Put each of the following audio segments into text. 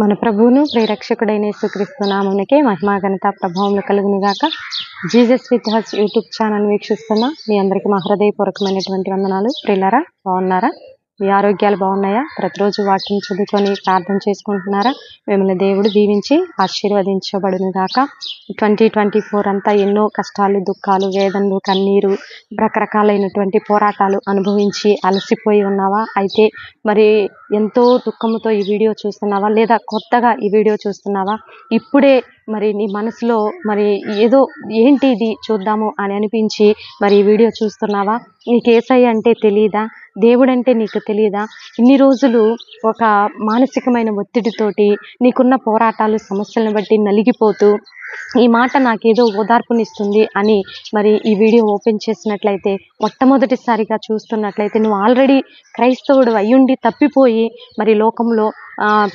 మన ప్రభువును ప్రేరక్షకుడైన యేసుక్రీస్తు నామునికే మహిమా ఘనత ప్రభావములు కలుగునిగాక. Jesus Jesus with us YouTube channel వీక్షిస్తున్న మీ అందరికీ మా హృదయపూర్వకమైనటువంటి వందనాలు. ప్రిల్లరా బాగున్నారా? మీ ఆరోగ్యాలు బాగున్నాయా? ప్రతిరోజు వాక్యం చదువుకొని ప్రార్థన చేసుకుంటున్నారా? మిమ్మల్ని దేవుడు దీవించి ఆశీర్వదించబడును గాక ట్వంటీ ట్వంటీ ఫోర్ అంతా ఎన్నో కష్టాలు దుఃఖాలు వేదనలు కన్నీరు రకరకాలైనటువంటి పోరాటాలు అనుభవించి అలసిపోయి ఉన్నావా? అయితే మరి ఎంతో దుఃఖముతో ఈ వీడియో చూస్తున్నావా? లేదా కొత్తగా ఈ వీడియో చూస్తున్నావా? ఇప్పుడే మరి నీ మనసులో మరి ఏదో ఏంటి ఇది చూద్దాము అని అనిపించి మరి ఈ వీడియో చూస్తున్నావా? నీకు ఏసై అంటే తెలియదా దేవుడంటే నీకు తెలియదా ఇన్ని రోజులు ఒక మానసికమైన ఒత్తిడితోటి నీకున్న పోరాటాలు సమస్యలను బట్టి నలిగిపోతూ ఈ మాట నాకేదో ఓదార్పునిస్తుంది అని మరి ఈ వీడియో ఓపెన్ చేసినట్లయితే మొట్టమొదటిసారిగా చూస్తున్నట్లయితే నువ్వు ఆల్రెడీ క్రైస్తవుడు అయ్యుండి తప్పిపోయి మరి లోకంలో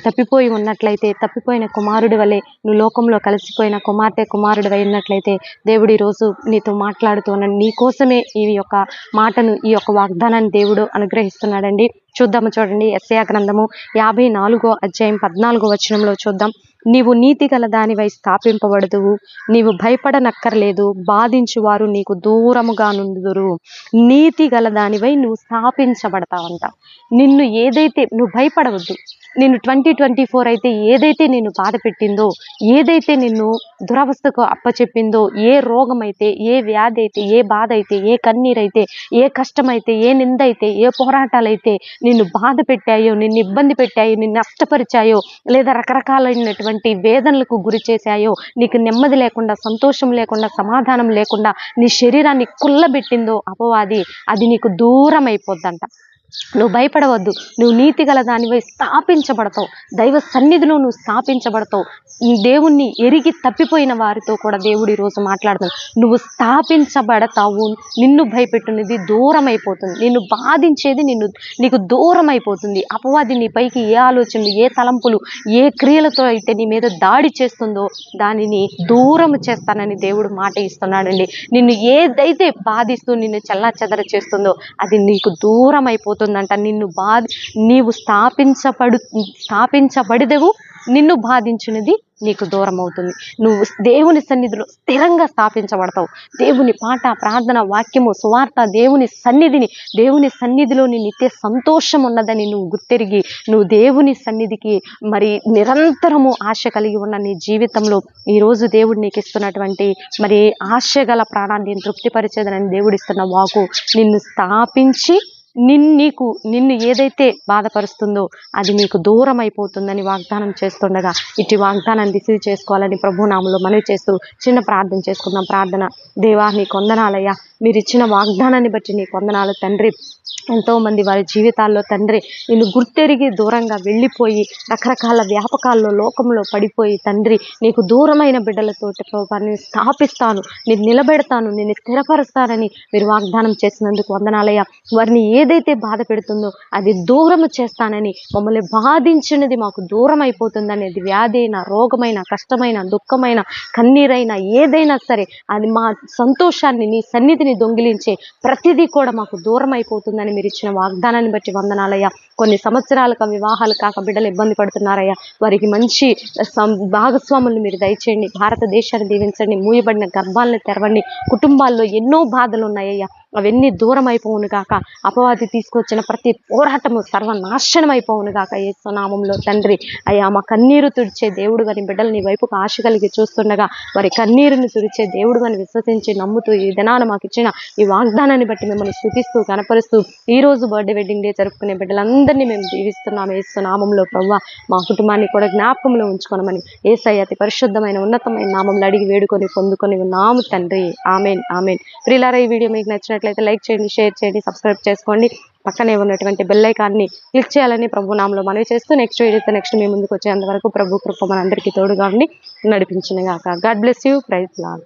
తప్పిపోయి ఉన్నట్లయితే తప్పిపోయిన కుమారుడి వలె నువ్వు లోకంలో కలిసిపోయిన కుమార్తె కుమారుడు అయినట్లయితే దేవుడు ఈరోజు నీతో మాట్లాడుతూ ఉన్నాడు. నీ కోసమే ఈ యొక్క మాటను ఈ యొక్క వాగ్దానాన్ని దేవుడు అనుగ్రహిస్తున్నాడండి. చూద్దాము చూడండి ఎస్ఐ గ్రంథము యాభై నాలుగో అధ్యాయం పద్నాలుగో వచనంలో చూద్దాం. నీవు నీతి గల దానివై స్థాపింపబడదువు నీవు భయపడనక్కర్లేదు. బాధించువారు నీకు దూరముగా నుందురు నీతి గల దానివై నువ్వు స్థాపించబడతావంట. నిన్ను ఏదైతే నువ్వు భయపడవద్దు. నేను ట్వంటీ ట్వంటీ ఫోర్ అయితే ఏదైతే నేను బాధ పెట్టిందో ఏదైతే నిన్ను దురవస్థకు అప్పచెప్పిందో ఏ రోగం అయితే ఏ వ్యాధి అయితే ఏ బాధ అయితే ఏ కన్నీరైతే ఏ కష్టమైతే ఏ నింద అయితే ఏ పోరాటాలైతే నిన్ను బాధ పెట్టాయో నిన్ను ఇబ్బంది పెట్టాయో నిన్ను నష్టపరిచాయో లేదా రకరకాలైనటువంటి వేదనలకు గురి చేశాయో నీకు నెమ్మది లేకుండా సంతోషం లేకుండా సమాధానం లేకుండా నీ శరీరాన్ని కుల్లబెట్టిందో అపవాది అది నీకు దూరం అయిపోద్దంట నువ్వు భయపడవద్దు. నువ్వు నీతి గల దానివై స్థాపించబడతావు. దైవ సన్నిధిలో నువ్వు స్థాపించబడతావు. దేవుణ్ణి ఎరిగి తప్పిపోయిన వారితో కూడా దేవుడు ఈరోజు మాట్లాడుతాడు నువ్వు స్థాపించబడతావు. నిన్ను భయపెట్టున్నది దూరం అయిపోతుంది నిన్ను బాధించేది నిన్ను నీకు దూరం అయిపోతుంది అపవాది నీ పైకి ఏ ఆలోచనలు ఏ తలంపులు ఏ క్రియలతో అయితే నీ మీద దాడి చేస్తుందో దానిని దూరం చేస్తానని దేవుడు మాట ఇస్తున్నాడండి. నిన్ను ఏదైతే బాధిస్తూ నిన్ను చల్లా చేస్తుందో అది నీకు దూరం అయిపోతుంది అయిపోతుందంట నిన్ను బాధ నీవు స్థాపించబడు స్థాపించబడిదవు నిన్ను బాధించినది నీకు దూరం అవుతుంది నువ్వు దేవుని సన్నిధిలో స్థిరంగా స్థాపించబడతావు. దేవుని పాట ప్రార్థన వాక్యము సువార్త దేవుని సన్నిధిని దేవుని సన్నిధిలోని నిత్య సంతోషం ఉన్నదని నువ్వు గుర్తెరిగి నువ్వు దేవుని సన్నిధికి మరి నిరంతరము ఆశ కలిగి ఉన్న నీ జీవితంలో ఈరోజు దేవుడు నీకు ఇస్తున్నటువంటి మరి ఆశ గల ప్రాణాన్ని తృప్తిపరిచేదనని దేవుడిస్తున్న వాకు నిన్ను స్థాపించి నిన్ నీకు నిన్ను ఏదైతే బాధపరుస్తుందో అది నీకు దూరం అయిపోతుందని వాగ్దానం చేస్తుండగా ఇటు వాగ్దానాన్ని రిసీవ్ చేసుకోవాలని ప్రభునామంలో మనవి చేస్తూ చిన్న ప్రార్థన చేసుకుందాం. ప్రార్థన దేవా నీ కొందనాలయ్యా మీరు ఇచ్చిన వాగ్దానాన్ని బట్టి నీ కొందనాలు తండ్రి. ఎంతో మంది వారి జీవితాల్లో తండ్రి నిన్ను గుర్తెరిగి దూరంగా వెళ్ళిపోయి రకరకాల వ్యాపకాల్లో లోకంలో పడిపోయి తండ్రి నీకు దూరమైన బిడ్డలతోటి ప్రభావాన్ని స్థాపిస్తాను నేను నిలబెడతాను నేను స్థిరపరుస్తానని మీరు వాగ్దానం చేసినందుకు వందనాలయ్యా. వారిని ఏ ఏదైతే బాధ పెడుతుందో అది దూరము చేస్తానని మమ్మల్ని బాధించినది మాకు దూరం అయిపోతుందనేది వ్యాధి అయినా రోగమైన కష్టమైన దుఃఖమైన కన్నీరైనా ఏదైనా సరే అది మా సంతోషాన్ని నీ సన్నిధిని దొంగిలించే ప్రతిదీ కూడా మాకు దూరం అయిపోతుందని మీరు ఇచ్చిన వాగ్దానాన్ని బట్టి వందనాలయ్యా. కొన్ని సంవత్సరాలకు వివాహాలు కాక బిడ్డలు ఇబ్బంది పడుతున్నారయ్యా. వారికి మంచి భాగస్వాములు భాగస్వాములను మీరు దయచేయండి. భారతదేశాన్ని దీవించండి. మూయబడిన గర్భాలను తెరవండి. కుటుంబాల్లో ఎన్నో బాధలు ఉన్నాయ్యా అవన్నీ దూరం అయిపోవును గాక. అపవాది తీసుకొచ్చిన ప్రతి పోరాటము సర్వనాశనం అయిపోవును గాక నామంలో తండ్రి. అయ్యా మా కన్నీరు తుడిచే దేవుడు గాని బిడ్డలు నీ వైపుకు ఆశ కలిగి చూస్తుండగా వారి కన్నీరుని తుడిచే దేవుడు విశ్వసించి నమ్ముతూ ఈ దినాన మాకు ఇచ్చిన ఈ వాగ్దానాన్ని బట్టి మిమ్మల్ని స్థుతిస్తూ కనపరుస్తూ ఈ రోజు బర్త్డే వెడ్డింగ్ డే జరుపుకునే బిడ్డలందరినీ మేము దీవిస్తున్నాం ఏసు నామంలో ప్రవ్వ. మా కుటుంబాన్ని కూడా జ్ఞాపకంలో ఉంచుకోనమని ఏసై అతి పరిశుద్ధమైన ఉన్నతమైన నామంలో అడిగి వేడుకొని పొందుకొని ఉన్నాము తండ్రి. Amen amen. ప్రిలారా ఈ వీడియో మీకు నచ్చినట్లయితే లైక్ చేయండి షేర్ చేయండి సబ్స్క్రైబ్ చేసుకోండి. పక్కనే ఉన్నటువంటి బెల్లైకాన్ని క్లిక్ చేయాలని ప్రభు నామలో మనవి చేస్తూ నెక్స్ట్ వీడియోతో నెక్స్ట్ మీ ముందుకు వచ్చేంత వరకు ప్రభు కృప మనందరికీ తోడుగా ఉండి నడిపించిన గాక God bless you praise Lord